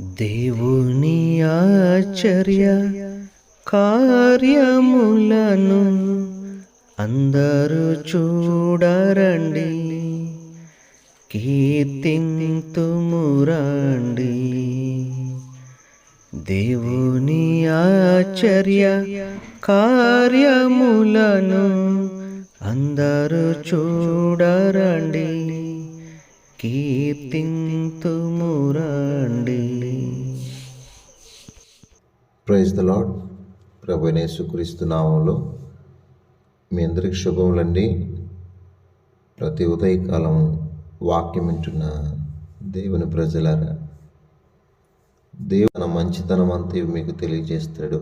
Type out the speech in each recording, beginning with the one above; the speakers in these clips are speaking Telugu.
దేవుని ఆశ్చర్య కార్యములను అందరూ చూడరండి. కీర్తింతుమురండి దేవుని ఆశ్చర్య కార్యములను అందరూ చూడరండి. కీర్తింతుమురండి ప్రైజ్ ద లాడ్ ప్రభు యేసుక్రీస్తు నామంలో మీ అందరికి శుభములండి. ప్రతి ఉదయకాలం వాక్యం వింటున్న దేవుని ప్రజలారా దేవుని మంచితనం అంతా మీకు తెలియజేస్తాడు.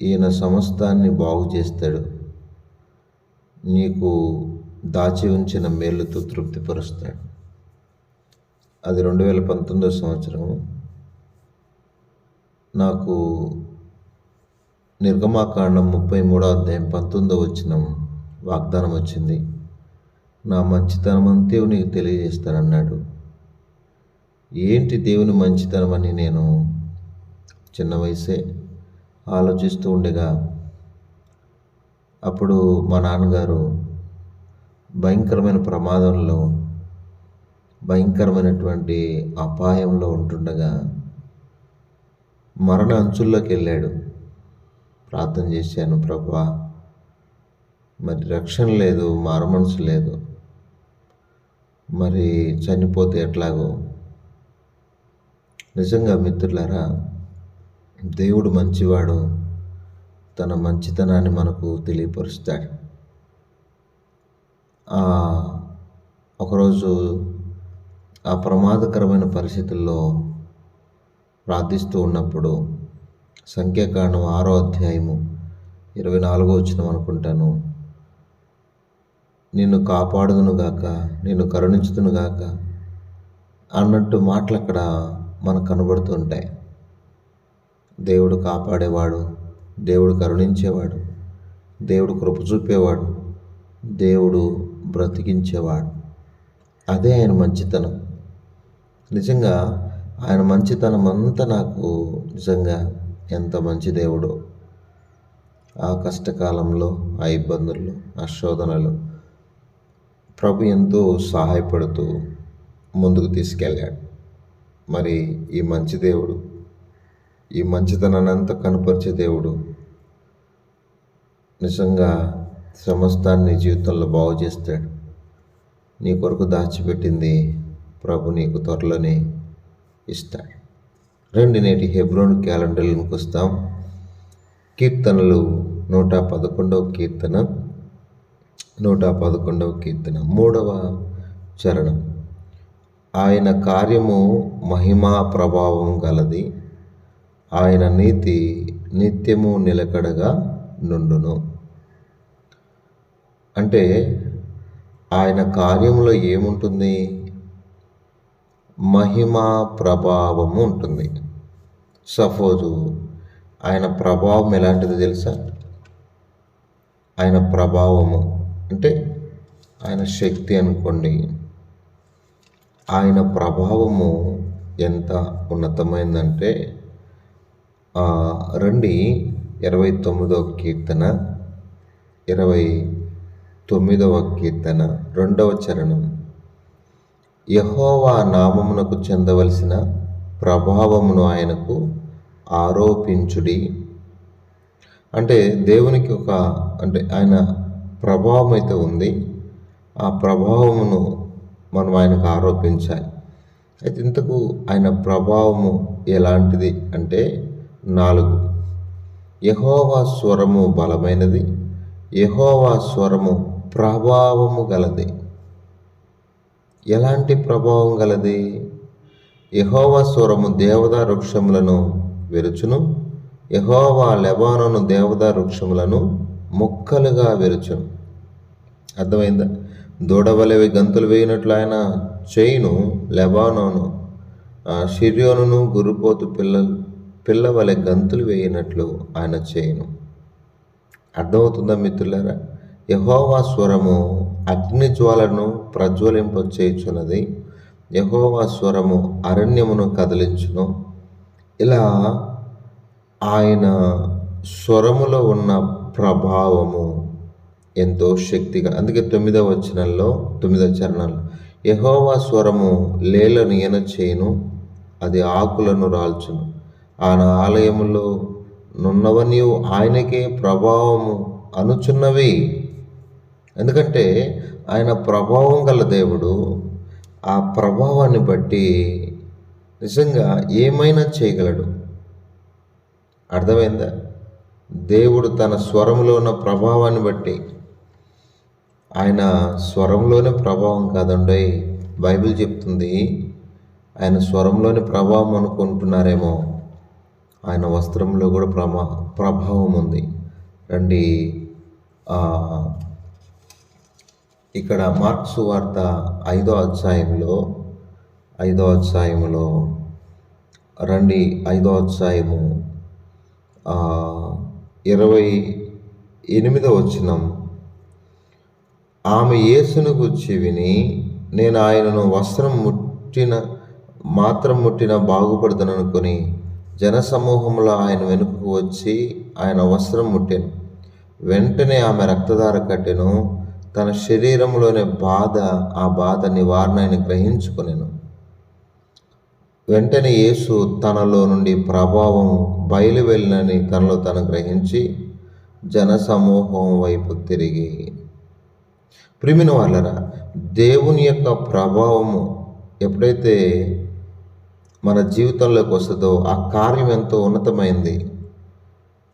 ఈయన సమస్తాన్ని బాగు చేస్తాడు. నీకు దాచి ఉంచిన మేలుతో తృప్తిపరుస్తాడు. అది రెండు వేల పంతొమ్మిదో సంవత్సరం నాకు నిర్గమాకాండం ముప్పై మూడో అధ్యాయం పంతొమ్మిదో వచ్చిన వాగ్దానం వచ్చింది. నా మంచితనం దేవునికి నీకు తెలియజేస్తానన్నాడు. ఏంటి దేవుని మంచితనం అని నేను చిన్న వయసే ఆలోచిస్తూ ఉండగా అప్పుడు మా నాన్నగారు భయంకరమైన ప్రమాదంలో భయంకరమైనటువంటి అపాయంలో ఉంటుండగా మరణ అంచుల్లోకి వెళ్ళాడు. ప్రార్థన చేశాను ప్రభా మరి రక్షణ లేదు మారమనసు లేదు. మరి చనిపోతే ఎట్లాగో? నిజంగా మిత్రులారా దేవుడు మంచివాడు తన మంచితనాన్ని మనకు తెలియపరుస్తాడు. ఒకరోజు ఆ ప్రమాదకరమైన పరిస్థితుల్లో ప్రార్థిస్తూ ఉన్నప్పుడు సంఖ్యాకాండం ఆరో అధ్యాయము ఇరవై నాలుగో వచ్చిన అనుకుంటాను. నిన్ను కాపాడుదునుగాక నిన్ను కరుణించుదునుగాక అన్నట్టు మాటలు అక్కడ మనకు కనబడుతుంటాయి దేవుడు కాపాడేవాడు దేవుడు కరుణించేవాడు దేవుడు కృప చూపేవాడు దేవుడు బ్రతికించేవాడు. అదే ఆయన మంచితనం. నిజంగా ఆయన మంచితనం అంతా నాకు నిజంగా ఎంత మంచి దేవుడో. ఆ కష్టకాలంలో ఆ ఇబ్బందుల్లో ఆ శోధనలు ప్రభు ఎంతో సహాయపడుతూ ముందుకు తీసుకెళ్ళాడు. మరి ఈ మంచి దేవుడు ఈ మంచితనాన్ని కనపరిచే దేవుడు నిజంగా సమస్తాన్ని జీవితంలో బాగు చేస్తాడు నీ కొరకు దాచిపెట్టింది ప్రభు నీకు త్వరలోనే. ఇస్తాడు రెండు నేటి హెబ్రోన్ క్యాలెండర్లకు వస్తాం. కీర్తనలు నూట పదకొండవ కీర్తన నూట పదకొండవ కీర్తన మూడవ చరణం. ఆయన కార్యము మహిమా ప్రభావం గలది. ఆయన నీతి నిత్యము నిలకడగా నుండును. అంటే ఆయన కార్యంలో ఏముంటుంది? మహిమా ప్రభావము ఉంటుంది. సపోజు ఆయన ప్రభావం ఎలాంటిది తెలుసా? ఆయన ప్రభావము అంటే ఆయన శక్తి అనుకోండి. ఆయన ప్రభావము ఎంత ఉన్నతమైందంటే రండి ఇరవై తొమ్మిదవ కీర్తన ఇరవై తొమ్మిదవ కీర్తన రెండవ చరణం. యహోవా నామమునకు చెందవలసిన ప్రభావమును ఆయనకు ఆరోపించుడి. అంటే దేవునికి ఒక అంటే ఆయన ప్రభావం అయితే ఉంది. ఆ ప్రభావమును మనం ఆయనకు ఆరోపించాలి. అయితే ఇంతకు ఆయన ప్రభావము ఎలాంటిది అంటే నాలుగు. యహోవా స్వరము బలమైనది. యహోవా స్వరము ప్రభావము గలది. ఎలాంటి ప్రభావం గలది? యహోవా స్వరము దేవదా వృక్షములను వెరుచును. యహోవా లెబానోను దేవదా వృక్షములను ముక్కలుగా వెరుచును. అర్థమైందా? దూడవలవి గంతులు వేయినట్లు ఆయన చేయును లెబానోను. షిర్యోనును గురుపోతు పిల్లలు పిల్లవలె గంతులు వేయినట్లు ఆయన చేయును. అర్థమవుతుందా మిత్రులారా? యహోవా స్వరము అగ్ని జ్వాలను ప్రజ్వలింపచేయుచున్నది. యహోవా స్వరము అరణ్యమును కదిలించును. ఇలా ఆయన స్వరములో ఉన్న ప్రభావము ఎంతో శక్తిగా అందుకే తొమ్మిదవ వచనంలో తొమ్మిదవ చరణాలు యహోవా స్వరము లేలను ఈయన చేయును అది ఆకులను రాల్చును. ఆయన ఆలయములో నున్నవని ఆయనకే ప్రభావము అనుచున్నవి. ఎందుకంటే ఆయన ప్రభావం గల దేవుడు. ఆ ప్రభావాన్ని బట్టి నిజంగా ఏమైనా చేయగలడు. అర్థమైందా? దేవుడు తన స్వరంలో ఉన్న ప్రభావాన్ని బట్టి. ఆయన స్వరంలోనే ప్రభావం కాదండి బైబిల్ చెప్తుంది ఆయన స్వరంలోని ప్రభావం అనుకుంటున్నారేమో. ఆయన వస్త్రంలో కూడా ప్రభా ప్రభావం ఉంది. రండి ఇక్కడ మార్క్స్ వార్త ఐదో అధ్యాయంలో ఐదో అధ్యాయంలో రండి ఐదో అధ్యాయము ఇరవై ఎనిమిదో వచ్చినం ఆమె యేసును గుచ్చి విని నేను ఆయనను వస్త్రం ముట్టిన మాత్రం ముట్టిన బాగుపడదననుకొని జనసమూహంలో ఆయన వెనుకకు వచ్చి ఆయన వస్త్రం ముట్టాను. వెంటనే ఆమె రక్తధార కట్టెను తన శరీరంలోని బాధ ఆ బాధ నివారణ ఆయన గ్రహించుకునేను. వెంటనే యేసు తనలో నుండి ప్రభావం బయలు వెళ్ళినని తనలో తను గ్రహించి జనసమూహం వైపు తిరిగి. ప్రిమిన వాళ్ళరా దేవుని యొక్క ప్రభావము ఎప్పుడైతే మన జీవితంలోకి వస్తుందో ఆ కార్యం ఎంతో ఉన్నతమైంది.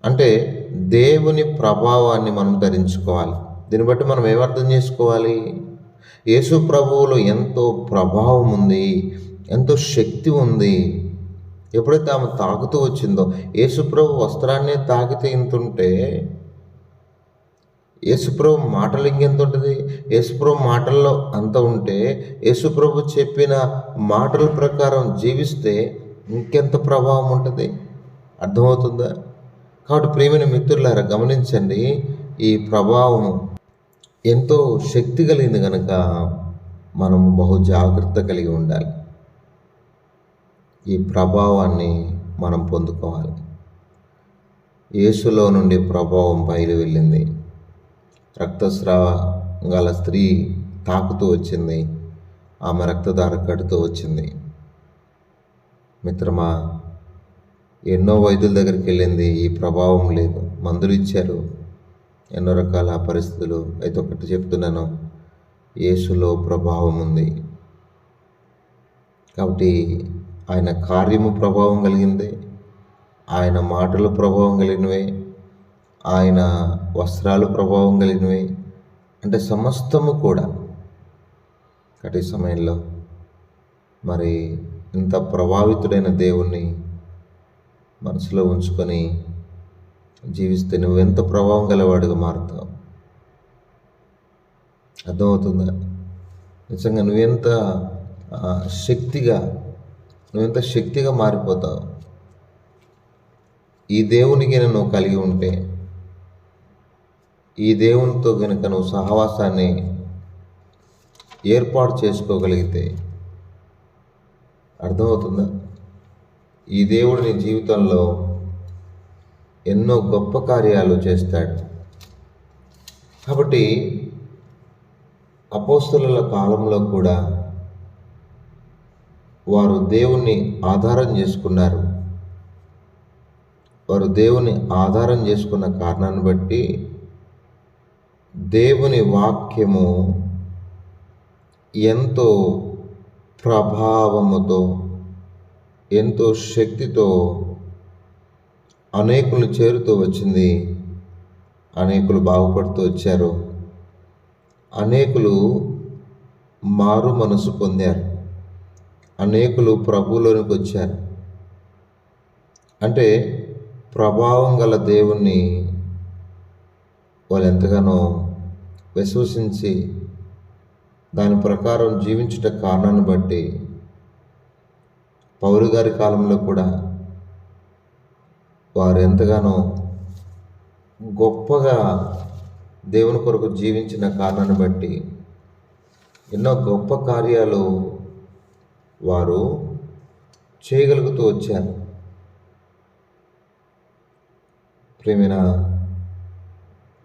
అంటే దేవుని ప్రభావాన్ని మనం ధరించుకోవాలి. దీన్ని బట్టి మనం ఏమర్థం చేసుకోవాలి? యేసు ప్రభువులో ఎంతో ప్రభావం ఉంది ఎంతో శక్తి ఉంది. ఎప్పుడైతే ఆమె తాకుతూ వచ్చిందో యేసుప్రభు వస్త్రాన్ని తాకితే ఇంతుంటే యేసుప్రభు మాటలు ఇంకెంత ఉంటుంది? యేసుప్రభు మాటల్లో అంత ఉంటే యేసుప్రభు చెప్పిన మాటల ప్రకారం జీవిస్తే ఇంకెంత ప్రభావం ఉంటుంది? అర్థమవుతుందా? కాబట్టి ప్రేమైన మిత్రులారా గమనించండి ఈ ప్రభావం ఎంతో శక్తి కలిగింది కనుక మనము బహు జాగ్రత్త కలిగి ఉండాలి. ఈ ప్రభావాన్ని మనం పొందుకోవాలి. యేసులో నుండి ప్రభావం బయలు వెళ్ళింది. రక్తస్రావ గల స్త్రీ తాకుతూ వచ్చింది. ఆమె రక్తధార కడుతూ వచ్చింది. మిత్రమా ఎన్నో వైద్యుల దగ్గరికి వెళ్ళింది. ఈ ప్రభావం లేదు. మందులు ఇచ్చారు. ఎన్నో రకాల పరిస్థితులు అయితే ఒకటి చెప్తున్నాను. యేసులో ప్రభావం ఉంది. కాబట్టి ఆయన కార్యము ప్రభావం కలిగింది. ఆయన మాటలు ప్రభావం కలిగినవే. ఆయన వస్త్రాలు ప్రభావం కలిగినవి. అంటే సమస్తము కూడా. కటి సమయంలో మరి ఇంత ప్రభావితుడైన దేవుణ్ణి మనసులో ఉంచుకొని జీవిస్తే నువ్వు ఎంత ప్రభావం గలవాడిగా మారుతావు? అర్థమవుతుందా? నిజంగా నువ్వెంత శక్తిగా నువ్వెంత శక్తిగా మారిపోతావు? ఈ దేవునికి నువ్వు కలిగి ఉంటే ఈ దేవునితో కనుక నువ్వు సహవాసాన్ని ఏర్పాటు చేసుకోగలిగితే అర్థమవుతుందా? ఈ దేవుడు నీ జీవితంలో ఎన్నో గొప్ప కార్యాలు చేస్తాడు. కాబట్టి అపోస్తుల కాలంలో కూడా వారు దేవుణ్ణి ఆధారం చేసుకున్నారు. వారు దేవుని ఆధారం చేసుకున్న కారణాన్ని బట్టి దేవుని వాక్యము ఎంతో ప్రభావముతో ఎంతో శక్తితో అనేకులు చేరుతూ వచ్చింది. అనేకులు బాగుపడుతూ వచ్చారు. అనేకులు మారు మనసు పొందారు. అనేకులు ప్రభువులోనికి వచ్చారు. అంటే ప్రభావం గల దేవుణ్ణి వాళ్ళు ఎంతగానో విశ్వసించి దాని ప్రకారం జీవించుట కారణాన్ని బట్టి పౌరు గారి కాలంలో కూడా వారు ఎంతగానో గొప్పగా దేవుని కొరకు జీవించిన కారణాన్ని బట్టి ఎన్నో గొప్ప కార్యాలు వారు చేయగలుగుతూ వచ్చారు. ప్రేమిన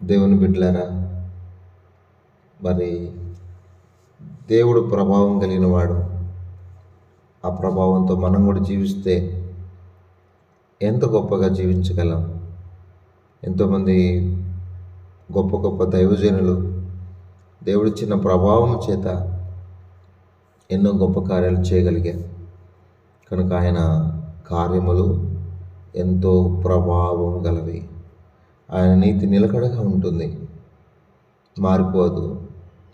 దేవుని బిడ్డలారా మరి దేవుడు ప్రభావం కలిగిన వాడు. ఆ ప్రభావంతో మనం కూడా జీవిస్తే ఎంత గొప్పగా జీవించగలం? ఎంతోమంది గొప్ప గొప్ప దైవజనులు దేవుడిచ్చిన ప్రభావం చేత ఎన్నో గొప్ప కార్యాలు చేయగలిగారు. కనుక ఆయన కార్యములు ఎంతో ప్రభావం గలవి. ఆయన నీతి నిలకడగా ఉంటుంది. మారిపోదు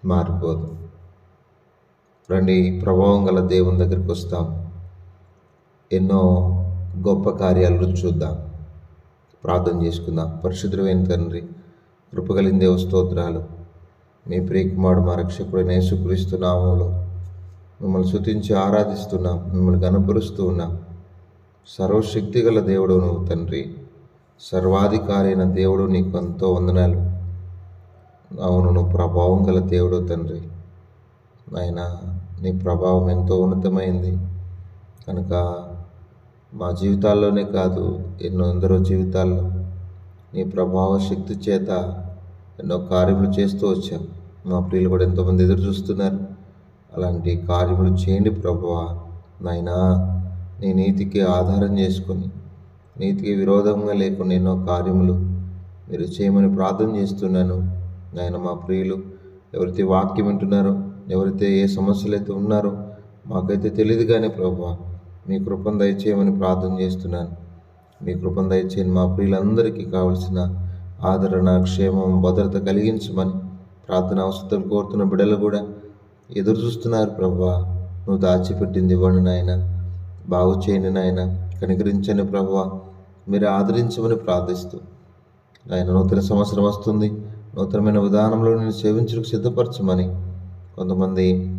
మారిపోదు. రండి ప్రభావం గల దేవుని దగ్గరికి వస్తాం. ఎన్నో గొప్ప కార్యాలు చూద్దాం. ప్రార్థన చేసుకుందాం. పరిశుద్ధమైన తండ్రి కృపగలిగిన దేవ స్తోత్రాలు. మీ ప్రియకుమారుడు మా రక్షకుడైన యేసుక్రీస్తు నామంలో మిమ్మల్ని శుతించి ఆరాధిస్తున్నాం. మిమ్మల్ని గనపరుస్తూ ఉన్నాం. సర్వశక్తి గల దేవుడు నువ్వు తండ్రి. సర్వాధికారి అయిన దేవుడు నీకు ఎంతో వందనాలు. అవును నువ్వు ప్రభావం గల దేవుడు తండ్రి. ఆయన నీ ప్రభావం ఎంతో ఉన్నతమైంది. కనుక మా జీవితాల్లోనే కాదు ఎన్నో ఎందరో జీవితాల్లో. నీ ప్రభావ శక్తి చేత ఎన్నో కార్యములు చేస్తూ వచ్చాం. మా ప్రియులు కూడా ఎంతోమంది ఎదురు చూస్తున్నారు. అలాంటి కార్యములు చేయండి ప్రభువా. నాయనా నీ నీతికి ఆధారం చేసుకొని నీతికి విరోధంగా లేకుండా ఎన్నో కార్యములు మీరు చేయమని ప్రార్థన చేస్తున్నాను. నాయన మా ప్రియులు ఎవరైతే వాక్యం వింటున్నారో ఎవరైతే ఏ సమస్యలు అయితే ఉన్నారో మాకైతే తెలియదు కానీ ప్రభావ మీ కృపను దయచేయమని ప్రార్థన చేస్తున్నాను. మీ కృపను దయచేయని మా ప్రియులందరికీ కావలసిన ఆదరణ క్షేమం భద్రత కలిగించమని ప్రార్థన అవసరం కోరుతున్న బిడ్డలు కూడా ఎదురు చూస్తున్నారు ప్రభా. నువ్వు దాచిపెట్టింది ఇవ్వండి నాయన. బాగు చేయని నాయన. కనికరించని ప్రభా. మీరు ఆదరించమని ప్రార్థిస్తూ. ఆయన నూతన సంవత్సరం వస్తుంది. నూతనమైన విధానంలో నేను సేవించడానికి సిద్ధపరచమని కొంతమంది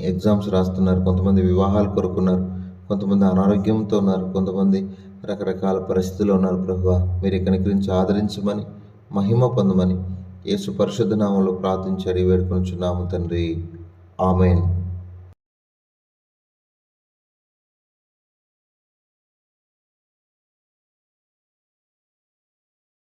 ఎగ్జామ్స్ రాస్తున్నారు. కొంతమంది వివాహాలు కొరుకున్నారు. కొంతమంది అనారోగ్యంతో ఉన్నారు కొంతమంది రకరకాల పరిస్థితుల్లో ఉన్నారు ప్రభు. మీరు కనికరించి ఆదరించమని మహిమ పొందమని యేసు పరిశుద్ధ నామంలో ప్రార్థించి అడిగి వేడుకొనిచున్నాము తండ్రి. ఆమెన్.